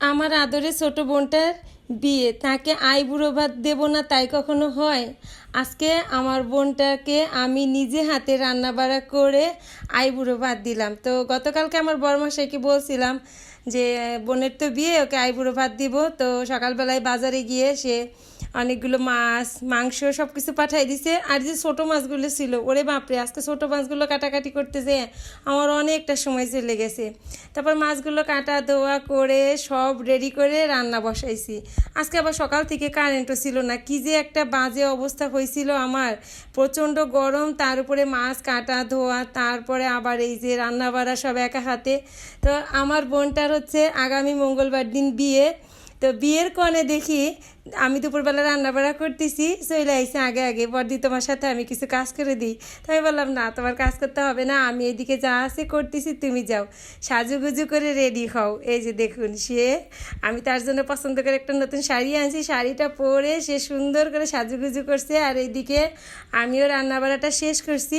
আমার আদরে ছোট বোনটার বিয়ে। তাকে আইবুড়ো ভাত দেবো না, তাই কখনো হয়? আজকে আমার বোনটাকে আমি নিজে হাতে রান্না বাড়া করে আইবুড়ো ভাত দিলাম। তো গতকালকে আমার বড়মশাইকে বলছিলাম যে, বোনের তো বিয়ে, ওকে আইবুড়ো ভাত দিব। তো সকালবেলায় বাজারে গিয়ে সে অনেকগুলো মাছ, মাংস সব কিছু পাঠাই দিছে। আর যে ছোটো মাছগুলো ছিল, ওরে বাপরে, আজকে ছোটো মাছগুলো কাটাকাটি করতে যে আমার অনেকটা সময় চলে গেছে। তারপর মাছগুলো কাটা ধোয়া করে সব রেডি করে রান্না বসাইছি। আজকে আবার সকাল থেকে কারেন্টও ছিল না। কি যে একটা বাজে অবস্থা হয়েছিল আমার। প্রচণ্ড গরম, তার উপরে মাছ কাটা ধোয়া, তারপরে আবার এই যে রান্না বাড়া সব একা হাতে। তো আমার বোনটার হচ্ছে আগামী মঙ্গলবার দিন বিয়ে। তো বিয়ের কনে দেখি আমি দুপুরবেলা রান্না বাড়া করতেছি চলে আইসে আগে আগে, বর্দি তোমার সাথে আমি কিছু কাজ করে দিই। তো আমি বললাম, না, তোমার কাজ করতে হবে না, আমি এদিকে যা আছে করতেছি, তুমি যাও। সাজুগুজু করে রেডি হও। এই যে দেখুন সে, আমি তার জন্য পছন্দ করে একটা নতুন শাড়ি আনছি, শাড়িটা পরে সে সুন্দর করে সাজুগুজু করছে, আর এইদিকে আমিও রান্না বাড়াটা শেষ করছি।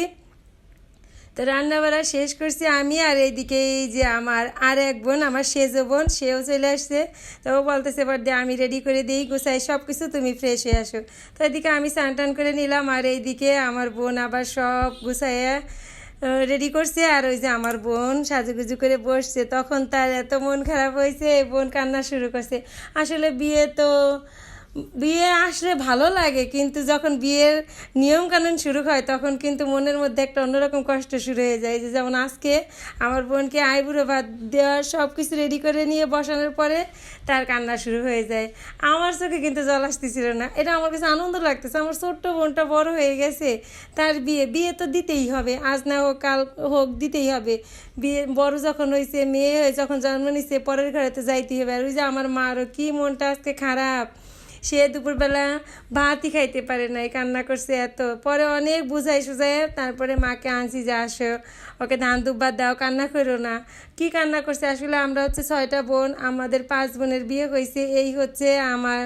তো রান্নাবাড়া শেষ করছি আমি, আর এইদিকে এই যে আমার আর এক বোন, আমার সেজো বোন, সেও চলে আসছে। তো ও বলতেছে বড়দে আমি রেডি করে দিই, গুছাই সব কিছু তুমি ফ্রেশ হয়ে আসো। তো এদিকে আমি স্নান টান করে নিলাম, আর এইদিকে আমার বোন আবার সব গুছাইয়া রেডি করছে। আর ওই যে আমার বোন সাজুগুজু করে বসছে। তখন তার এত মন খারাপ হয়েছে বোন কান্না শুরু করছে। আসলে বিয়ে তো বিয়ে আসলে ভালো লাগে, কিন্তু যখন বিয়ের নিয়ম কানুন শুরু হয়, তখন কিন্তু মনের মধ্যে একটা অন্যরকম কষ্ট শুরু হয়ে যায়। যে যেমন আজকে আমার বোনকে আইবুড়ো ভাত দেওয়ার সব কিছু রেডি করে নিয়ে বসানোর পরে তার কান্না শুরু হয়ে যায়। আমার চোখে কিন্তু জল আসতেছিল না। এটা আমার কাছে আনন্দ লাগতেছে। আমার ছোট্ট বোনটা বড় হয়ে গেছে, তার বিয়ে বিয়ে তো দিতেই হবে। আজ না হোক, কাল হোক, দিতেই হবে। বিয়ে, বড় যখন হয়েছে মেয়ে হয়ে যখন জন্ম নিচ্ছে পরের ঘরে তো যাইতেই হবে। আর ওই যে আমার মারও কি মনটা আজকে খারাপ। সে দুপুরবেলা ভাতই খাইতে পারে নাই, কান্না করছে এত। পরে অনেক বুঝাই সুঝাই তারপরে মাকে আনছি যে আসো, ওকে ধান দুব্বার দাও, কান্না করো না। কি কান্না করছে? আসলে আমরা হচ্ছে ছয়টা বোন, আমাদের পাঁচ বোনের বিয়ে হয়েছে এই হচ্ছে আমার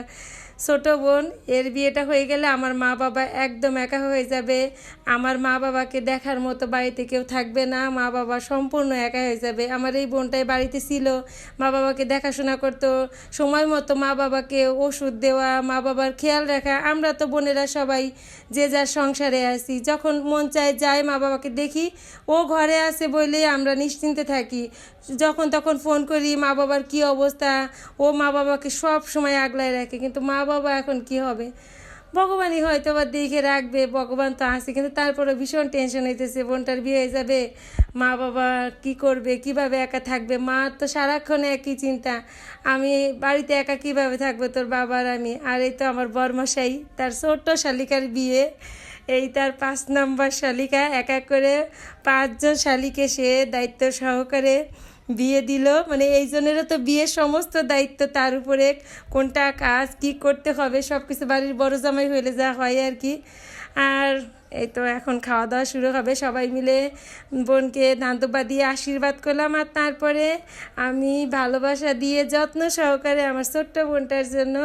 ছোট বোন, এর বিয়েটা হয়ে গেলে আমার মা বাবা একদম একা হয়ে যাবে। আমার মা বাবাকে দেখার মতো বাড়িতে কেউ থাকবে না। মা বাবা সম্পূর্ণ একা হয়ে যাবে। আমার এই বোনটাই বাড়িতে ছিল। মা বাবাকে দেখাশোনা করতো। সময় মতো মা বাবাকে ওষুধ দেওয়া, মা বাবার খেয়াল রাখা। আমরা তো বোনেরা সবাই যে যার সংসারে আছি। যখন মন চায় যায় মা বাবাকে দেখি ও ঘরে আছে বলেই আমরা নিশ্চিন্তে থাকি। যখন তখন ফোন করি, মা বাবার কি অবস্থা? ও মা বাবাকে সব সময় আগলায় রাখে। কিন্তু মা বাবা এখন কি হবে? ভগবানই হয়তো বা দেখে রাখবে, ভগবান তো আসে কিন্তু তারপরে ভীষণ টেনশন হইতেছে, বোনটার বিয়ে হয়ে যাবে, মা বাবা কি করবে, কীভাবে একা থাকবে? মা তো সারাক্ষণ একই চিন্তা, আমি বাড়িতে একা কীভাবে থাকব তোর বাবার আমি? আর এই তো আমার বর্মশাই, তার ছোট্ট শালিকার বিয়ে, এই তার পাঁচ নম্বর শালিকা, এক এক করে পাঁচজন শালিকে সে দায়িত্ব সহকারে বিয়ে দিল। মানে এই জনেরও তো বিয়ের সমস্ত দায়িত্ব, তার উপরে কোনটা কাজ, কি করতে হবে সব কিছু বাড়ির বড় জামাই হইলে যা হয় আর কি। আর এই তো এখন খাওয়া দাওয়া শুরু হবে, সবাই মিলে বোনকে দান্তবা দিয়ে আশীর্বাদ করলাম। আর তারপরে আমি ভালোবাসা দিয়ে যত্ন সহকারে আমার ছোট্ট বোনটার জন্য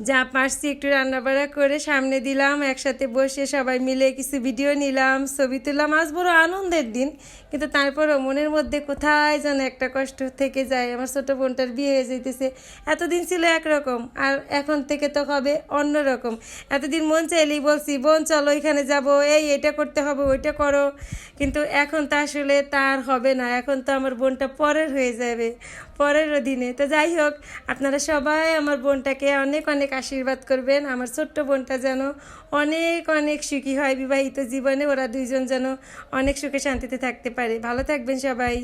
যা পারছি একটু রান্নাবাড়া করে সামনে দিলাম, একসাথে বসে সবাই মিলে কিছু ভিডিও নিলাম। ছবি তুললাম। আজ বড় আনন্দের দিন। কিন্তু তারপরও মনের মধ্যে কোথায় যেন একটা কষ্ট থেকে যায়। আমার ছোটো বোনটার বিয়ে হয়ে যেতেছে এতদিন ছিল একরকম। আর এখন থেকে তো হবে অন্যরকম। এতদিন মন চাইলেই বলছি, বোন, চলো ওইখানে যাব। এই, এটা করতে হবে, ওইটা করো। কিন্তু এখন তো আসলে তার হবে না। এখন তো আমার বোনটা পরের হয়ে যাবে পরের দিনে। তো যাই হোক, আপনারা সবাই আমার বোনটাকে অনেক অনেক অনেক আশীর্বাদ করবেন। আমার ছোট্ট বোনটা যেন অনেক অনেক সুখী হয় বিবাহিত জীবনে। ওরা দুইজন যেন অনেক সুখে শান্তিতে থাকতে পারে। ভালো থাকবেন সবাই।